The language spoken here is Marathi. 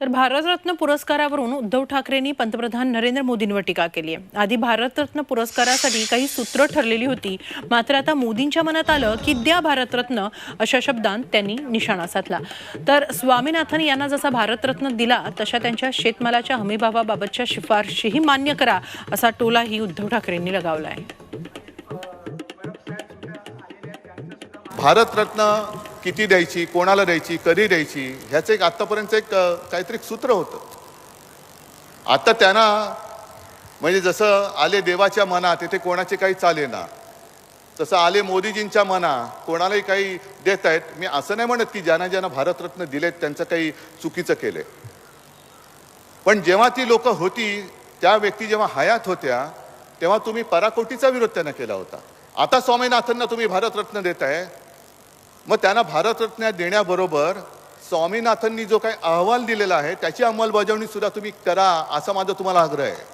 तर भारतरत्न पुरस्कारावरून उद्धव ठाकरेंनी पंतप्रधान नरेंद्र मोदींवर टीका केली आहे. आधी भारतरत्न पुरस्कारासाठी काही सूत्र ठरलेली होती. मात्र आता मोदींच्या मनात आलं की द्या भारतरत्न अशा शब्दांत त्यांनी निशाणा साधला. तर स्वामीनाथन यांना जसा भारतरत्न दिला तशा त्यांच्या शेतमालाच्या हमीभावाबाबतच्या शिफारशीही मान्य करा असा टोलाही उद्धव ठाकरेंनी लगावला आहे. भारतरत्न किती द्यायची कोणाला द्यायची कधी द्यायची ह्याचं एक आत्तापर्यंत एक काहीतरी सूत्र होतं. आता त्यांना म्हणजे जसं आले देवाच्या मनात तिथे कोणाचे काही चाले ना. तसं आले मोदीजींच्या मना कोणालाही काही देत आहेत. मी असं नाही म्हणत की ज्यांना ज्यांना भारतरत्न दिलेत त्यांचं काही चुकीचं केलंय. पण जेव्हा ती लोक होती त्या व्यक्ती जेव्हा हयात होत्या तेव्हा तुम्ही पराकोटीचा विरोध त्यांना केला होता. आता स्वामीनाथनना तुम्ही भारतरत्न देत आहे मग त्यांना भारतरत्न देण्याबरोबर स्वामीनाथननी जो काही अहवाल दिलेला आहे त्याची अंमलबजावणी सुद्धा तुम्ही करा असा माझा तुम्हाला आग्रह आहे.